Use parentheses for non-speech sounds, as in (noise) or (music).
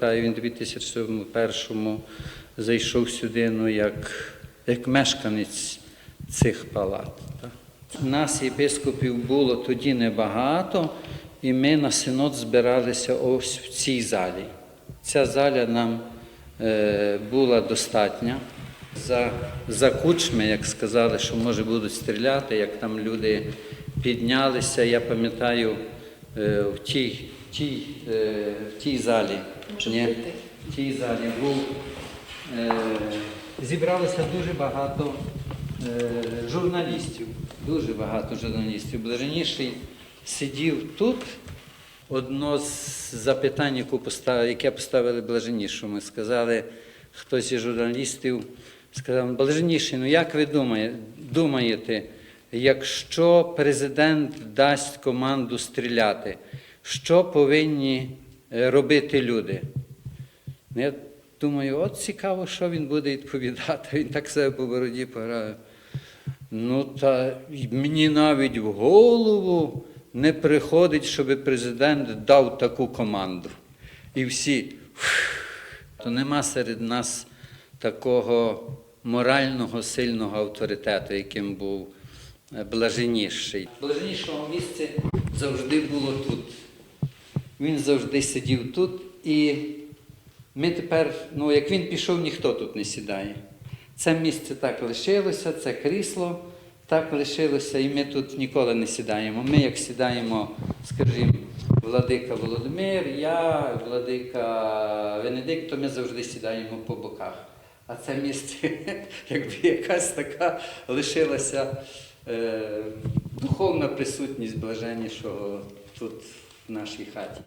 Та він у 2001 зайшов сюди ну, як, як мешканець цих палат. Та. Нас, єпископів, було тоді небагато, і ми на синод збиралися ось в цій залі. Ця заля нам е, була достатня. За, за кучми, як сказали, що може будуть стріляти, як там люди піднялися, я пам'ятаю, е, в тій, тій, е, в тій залі. Ні, в тій залі був, е, зібралося дуже багато е, журналістів. Дуже багато журналістів. Блаженніший сидів тут. Одно з запитань, яке поставили блаженнішому, сказали, хтось із журналістів сказав, блаженніший, ну як ви думає- думаєте, якщо президент дасть команду стріляти, що повинні е, робити люди? Ну, Я думаю, от цікаво, що він буде відповідати. (laughs) Він так себе по бороді пограє. Ну, та мені навіть в голову не приходить, щоб президент дав таку команду. І всі. То нема серед нас такого морального сильного авторитету, яким був е, блаженніший. Блаженнішого місце завжди було тут. Він завжди сидів тут, і ми тепер, ну як він пішов, ніхто тут не сідає. Це місце так лишилося, це крісло так лишилося, і ми тут ніколи не сідаємо. Ми, як сідаємо, скажімо, владика Володимир, я, владика Венедикт, то ми завжди сідаємо по боках. А це місце, (laughs) якби якась така лишилася е, духовна присутність блаженнішого тут в нашій хаті.